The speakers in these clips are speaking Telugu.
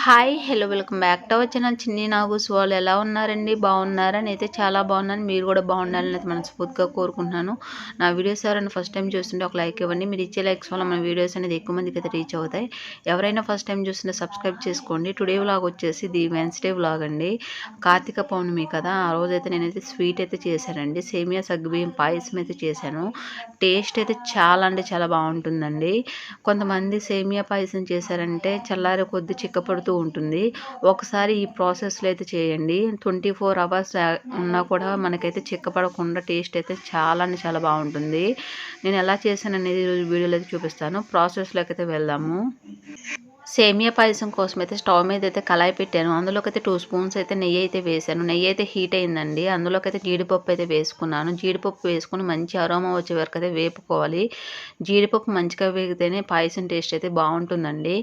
Hi hello welcome back to our channel. Chinni నాగూస్ వాళ్ళు ఎలా ఉన్నారండి? బాగున్నారని అయితే చాలా బాగున్నాను. మీరు కూడా బాగుండాలని అయితే మనస్ఫూర్తిగా కోరుకుంటున్నాను. నా వీడియోస్ ఎవరైనా ఫస్ట్ టైం చూస్తుంటే ఒక లైక్ ఇవ్వండి. మీరు ఇచ్చే లైక్స్ వల్ల మన వీడియోస్ అనేది ఎక్కువ మందికి అయితే రీచ్ అవుతాయి. ఎవరైనా ఫస్ట్ టైం చూస్తుంటే సబ్స్క్రైబ్ చేసుకోండి. టుడే వ్లాగ్ వచ్చేసి ది వెన్స్డే వ్లాగ్ అండి. కార్తీక పౌర్ణమి కదా ఆ రోజైతే నేనైతే స్వీట్ అయితే చేశానండి. సేమియా సగ్గుబియ్యం పాయసం అయితే చేశాను. టేస్ట్ అయితే చాలా అంటే చాలా బాగుంటుందండి. కొంతమంది సేమియా పాయసం చేశారంటే చల్లారి కొద్ది చిక్కపడు మారుతూ ఉంటుంది. ఒకసారి ఈ ప్రాసెస్లో అయితే చేయండి. ట్వంటీ ఫోర్ అవర్స్ ఉన్నా కూడా మనకైతే చిక్కపడకుండా టేస్ట్ అయితే చాలా అంటే చాలా బాగుంటుంది. నేను ఎలా చేశాను అనేది ఈరోజు వీడియోలో అయితే చూపిస్తాను. ప్రాసెస్లోకి అయితే వెళ్దాము. సేమియా పాయసం కోసం అయితే స్టవ్ మీద అయితే కళాయి పెట్టాను. అందులోకి అయితే టూ స్పూన్స్ అయితే నెయ్యి అయితే వేసాను. నెయ్యి అయితే హీట్ అయిందండి. అందులోకి అయితే జీడిపప్పు అయితే వేసుకున్నాను. జీడిపప్పు వేసుకుని మంచి అరోమా వచ్చే వరకు అయితే వేపుకోవాలి. జీడిపప్పు మంచిగా వేగితేనే పాయసం టేస్ట్ అయితే బాగుంటుందండి.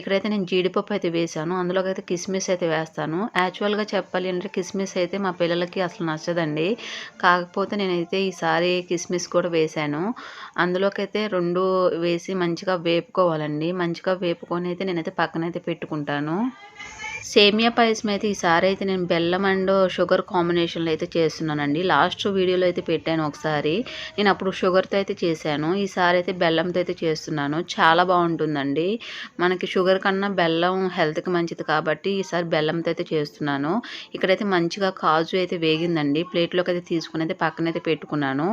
ఇక్కడైతే నేను జీడిపప్పు అయితే వేసాను. అందులోకి అయితే కిస్మిస్ అయితే వేస్తాను. యాక్చువల్గా చెప్పాలి అంటే కిస్మిస్ అయితే మా పిల్లలకి అసలు నచ్చదండి. కాకపోతే నేనైతే ఈసారి కిస్మిస్ కూడా వేసాను. అందులోకి అయితే రెండు వేసి మంచిగా వేపుకోవాలండి. మంచిగా వేపుకొని అయితే నేనైతే పక్కనైతే పెట్టుకుంటాను. సేమియా పాయసం అయితే ఈసారి అయితే నేను బెల్లం అండ్ షుగర్ కాంబినేషన్లో అయితే చేస్తున్నానండి. లాస్ట్ వీడియోలో అయితే పెట్టాను ఒకసారి. నేను అప్పుడు షుగర్తో అయితే చేశాను. ఈసారి అయితే బెల్లంతో అయితే చేస్తున్నాను. చాలా బాగుంటుందండి. మనకి షుగర్ కన్నా బెల్లం హెల్త్కి మంచిది కాబట్టి ఈసారి బెల్లంతో అయితే చేస్తున్నాను. ఇక్కడైతే మంచిగా కాజు అయితే వేగిందండి. ప్లేట్లోకి అయితే తీసుకుని అయితే పక్కన అయితే పెట్టుకున్నాను.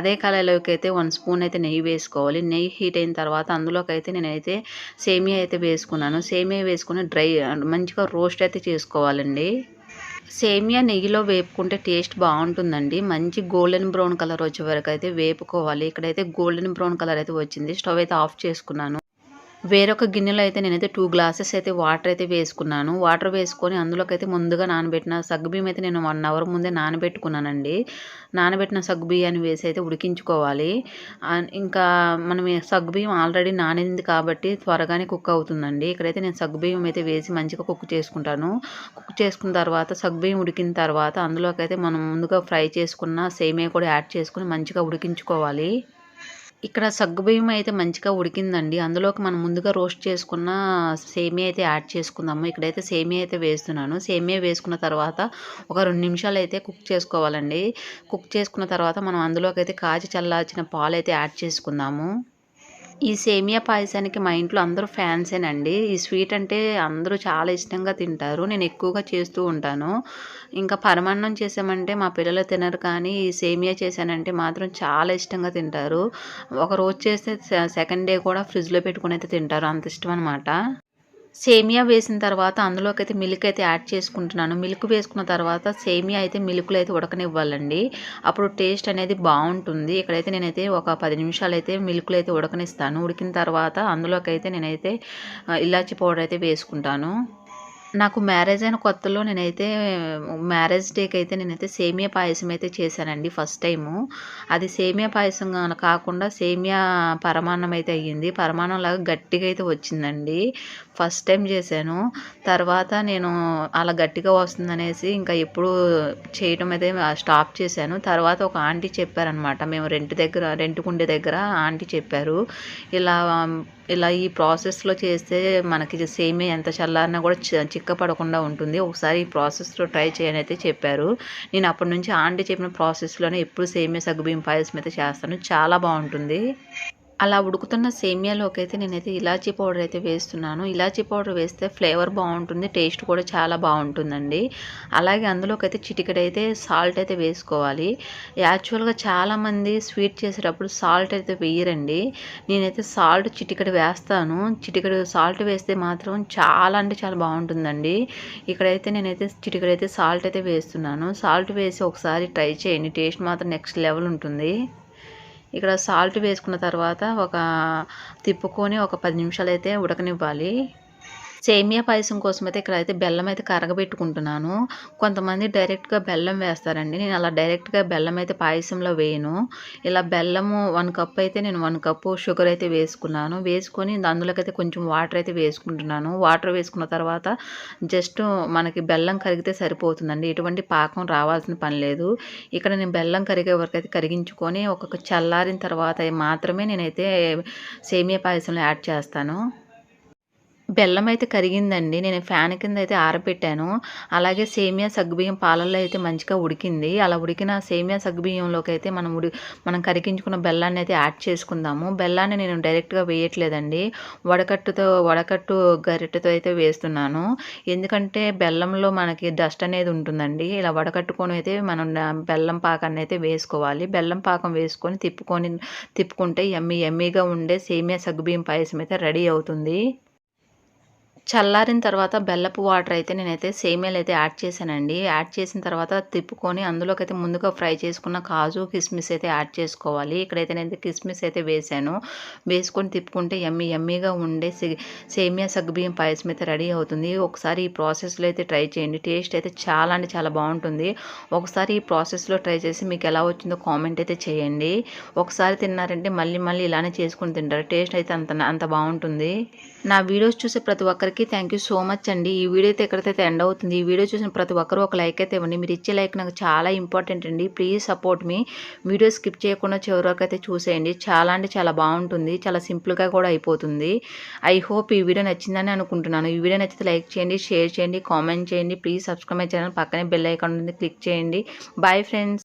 అదే కళలోకి అయితే వన్ స్పూన్ అయితే నెయ్యి వేసుకోవాలి. నెయ్యి హీట్ అయిన తర్వాత అందులోకి అయితే నేనైతే సేమియా అయితే వేసుకున్నాను. సేమియా వేసుకుని డ్రై మంచిగా రోస్ట్ అయితే చేసుకోవాలండి. సేమియా నెయ్యిలో వేపుకుంటే టేస్ట్ బాగుంటుందండి. మంచి గోల్డెన్ బ్రౌన్ కలర్ వచ్చే వరకు అయితే వేపుకోవాలి. ఇక్కడైతే గోల్డెన్ బ్రౌన్ కలర్ అయితే వచ్చింది. స్టవ్ అయితే ఆఫ్ చేసుకున్నాను. వేరొక గిన్నెలో అయితే నేనైతే టూ గ్లాసెస్ అయితే వాటర్ అయితే వేసుకున్నాను. వాటర్ వేసుకొని అందులోకి ముందుగా నానబెట్టిన సగ్గుబియ్యం అయితే నేను వన్ అవర్ ముందే నానబెట్టుకున్నానండి. నానబెట్టిన సగ్గుబియ్యాన్ని వేసి అయితే ఉడికించుకోవాలి. ఇంకా మనం సగ్గుబియ్యం ఆల్రెడీ నానింది కాబట్టి త్వరగానే కుక్ అవుతుందండి. ఇక్కడైతే నేను సగ్గుబియ్యం అయితే వేసి మంచిగా కుక్ చేసుకుంటాను. కుక్ చేసుకున్న తర్వాత సగ్గుబియ్యం ఉడికిన తర్వాత అందులోకి మనం ముందుగా ఫ్రై చేసుకున్న సేమే కూడా యాడ్ చేసుకుని మంచిగా ఉడికించుకోవాలి. ఇక్కడ సగ్గుబియ్యం అయితే మంచిగా ఉడికిందండి. అందులోకి మనం ముందుగా రోస్ట్ చేసుకున్న సేమియా అయితే యాడ్ చేసుకుందాము. ఇక్కడైతే సేమియా అయితే వేస్తున్నాను. సేమియా వేసుకున్న తర్వాత ఒక రెండు నిమిషాలు అయితే కుక్ చేసుకోవాలండి. కుక్ చేసుకున్న తర్వాత మనం అందులోకి అయితే కాచి చల్లార్చిన పాలు అయితే యాడ్ చేసుకుందాము. ఈ సేమియా పాయసానికి మా ఇంట్లో అందరూ ఫ్యాన్సేనండి. ఈ స్వీట్ అంటే అందరూ చాలా ఇష్టంగా తింటారు. నేను ఎక్కువగా చేస్తూ ఉంటాను. ఇంకా పరమాన్నం చేసామంటే మా పిల్లలు తినరు కానీ ఈ సేమియా చేశానంటే మాత్రం చాలా ఇష్టంగా తింటారు. ఒక రోజు చేస్తే సెకండ్ డే కూడా ఫ్రిడ్జ్లో పెట్టుకుని అయితే తింటారు. అంత ఇష్టం అనమాట సేమియా వేసిన తర్వాత అందులోకి అయితే మిల్క్ అయితే యాడ్ చేసుకుంటున్నాను. మిల్క్ వేసుకున్న తర్వాత సేమియా అయితే మిల్క్లో అయితే ఉడకనివ్వాలండి. అప్పుడు టేస్ట్ అనేది బాగుంటుంది. ఇక్కడైతే నేనైతే ఒక పది నిమిషాలు అయితే మిల్క్లో అయితే ఉడకనిస్తాను. ఉడికిన తర్వాత అందులోకి అయితే నేనైతే ఇలాచి పౌడర్ అయితే వేసుకుంటాను. నాకు మ్యారేజ్ అయిన కొత్తలో నేనైతే మ్యారేజ్ డేకి అయితే నేనైతే సేమియా పాయసం అయితే చేశానండి ఫస్ట్ టైము. అది సేమియా పాయసం కాకుండా సేమియా పరమాన్నం అయితే అయ్యింది. పరమాన్నం లాగా గట్టిగా అయితే వచ్చిందండి. ఫస్ట్ టైం చేశాను. తర్వాత నేను అలా గట్టిగా వస్తుందనేసి ఇంకా ఎప్పుడు చేయటం అయితే స్టాప్ చేశాను. తర్వాత ఒక ఆంటీ చెప్పారనమాట మేము రెంట్ దగ్గర రెంట్కుండే దగ్గర ఆంటీ చెప్పారు. ఇలా ఇలా ఈ ప్రాసెస్లో చేస్తే మనకి సేమియా ఎంత చల్లారినా కూడా చిక్కపడకుండా ఉంటుంది. ఒకసారి ఈ ప్రాసెస్లో ట్రై చేయని అయితే చెప్పారు. నేను అప్పటి నుంచి ఆంటీ చెప్పిన ప్రాసెస్లోనే ఎప్పుడు సేమే సగ్గుబియ్యం పాయసం అయితే చేస్తాను. చాలా బాగుంటుంది. అలా ఉడుకుతున్న సేమియాలోకి అయితే నేనైతే ఇలాచీ పౌడర్ అయితే వేస్తున్నాను. ఇలాచీ పౌడర్ వేస్తే ఫ్లేవర్ బాగుంటుంది టేస్ట్ కూడా చాలా బాగుంటుందండి. అలాగే అందులోకి అయితే చిటికెడైతే సాల్ట్ అయితే వేసుకోవాలి. యాక్చువల్గా చాలామంది స్వీట్ చేసేటప్పుడు సాల్ట్ అయితే వేయరండి. నేనైతే సాల్ట్ చిటికెడు వేస్తాను. చిటికెడు సాల్ట్ వేస్తే మాత్రం చాలా అంటే చాలా బాగుంటుందండి. ఇక్కడైతే నేనైతే చిటికెడైతే సాల్ట్ అయితే వేస్తున్నాను. సాల్ట్ వేసి ఒకసారి ట్రై చేయండి టేస్ట్ మాత్రం నెక్స్ట్ లెవెల్ ఉంటుంది. ఇక్కడ సాల్ట్ వేసుకున్న తర్వాత ఒక తిప్పుకొని ఒక పది నిమిషాలు అయితే ఉడకనివ్వాలి. సేమియా పాయసం కోసం అయితే ఇక్కడ అయితే బెల్లం అయితే కరగబెట్టుకుంటున్నాను. కొంతమంది డైరెక్ట్గా బెల్లం వేస్తారండి. నేను అలా డైరెక్ట్గా బెల్లం అయితే పాయసంలో వేయను. ఇలా బెల్లము వన్ కప్ అయితే నేను వన్ కప్పు షుగర్ అయితే వేసుకున్నాను. వేసుకొని అందులోకైతే కొంచెం వాటర్ అయితే వేసుకుంటున్నాను. వాటర్ వేసుకున్న తర్వాత జస్ట్ మనకి బెల్లం కరిగితే సరిపోతుందండి. ఎటువంటి పాకం రావాల్సిన పని లేదు. ఇక్కడ నేను బెల్లం కరిగే వరకు అయితే కరిగించుకొని ఒక్కొక్క చల్లారిన తర్వాత మాత్రమే నేనైతే సేమియా పాయసంలో యాడ్ చేస్తాను. బెల్లం అయితే కరిగిందండి. నేను ఫ్యాన్ కింద అయితే ఆరబెట్టాను. అలాగే సేమియా సగ్గుబియ్యం పాలల్లో అయితే మంచిగా ఉడికింది. అలా ఉడికిన సేమియా సగ్గుబియ్యంలోకి అయితే మనం ఉడి మనం కరిగించుకున్న బెల్లాన్ని అయితే యాడ్ చేసుకుందాము. బెల్లాన్ని నేను డైరెక్ట్గా వేయట్లేదండి. వడకట్టుతో వడకట్టు గరిటెతో అయితే వేస్తున్నాను. ఎందుకంటే బెల్లంలో మనకి డస్ట్ అనేది ఉంటుందండి. ఇలా వడకట్టుకొని అయితే మనం బెల్లం పాకాన్ని అయితే వేసుకోవాలి. బెల్లం పాకం వేసుకొని తిప్పుకొని తిప్పుకుంటే ఎమ్మి ఎమ్మీగా ఉండే సేమియా సగ్గుబియ్యం పాయసం అయితే రెడీ అవుతుంది. చల్లారిన తర్వాత బెల్లపు వాటర్ అయితే నేనైతే సేమియాలు అయితే యాడ్ చేశానండి. యాడ్ చేసిన తర్వాత తిప్పుకొని అందులోకి ముందుగా ఫ్రై చేసుకున్న కాజు కిస్మిస్ అయితే యాడ్ చేసుకోవాలి. ఇక్కడైతే నేను కిస్మిస్ అయితే వేసాను వేసుకొని తిప్పుకుంటే ఎమ్మి ఎమ్మిగా ఉండే సేమియా సగ్గుబియ్యం పాయసం అయితే రెడీ అవుతుంది. ఒకసారి ఈ ప్రాసెస్లో అయితే ట్రై చేయండి. టేస్ట్ అయితే చాలా అంటే చాలా బాగుంటుంది. ఒకసారి ఈ ప్రాసెస్లో ట్రై చేసి మీకు ఎలా వచ్చిందో కామెంట్ అయితే చేయండి. ఒకసారి తిన్నారంటే మళ్ళీ మళ్ళీ ఇలానే చేసుకుని తింటారు. టేస్ట్ అయితే అంత అంత బాగుంటుంది. నా వీడియోస్ చూసే ప్రతి ఒక్కరికి థ్యాంక్ యూ సో మచ్ అండి. ఈ వీడియో అయితే ఎక్కడైతే ఎండ్ అవుతుంది ఈ వీడియో చూసిన ప్రతి ఒక్కరూ ఒక లైక్ అయితే ఇవ్వండి. మీరు ఇచ్చే లైక్ నాకు చాలా ఇంపార్టెంట్ అండి. ప్లీజ్ సపోర్ట్ మీ వీడియో స్కిప్ చేయకుండా చివరి వరకు అయితే చూసేయండి. చాలా అంటే చాలా బాగుంటుంది. చాలా సింపుల్గా కూడా అయిపోతుంది. ఐ హోప్ ఈ వీడియో నచ్చిందని అనుకుంటున్నాను. ఈ వీడియో నచ్చితే లైక్ చేయండి షేర్ చేయండి కామెంట్ చేయండి. ప్లీజ్ సబ్స్క్రైబ్ మై ఛానల్ పక్కనే బెల్ ఐకాన్ ఉంది క్లిక్ చేయండి. Bye friends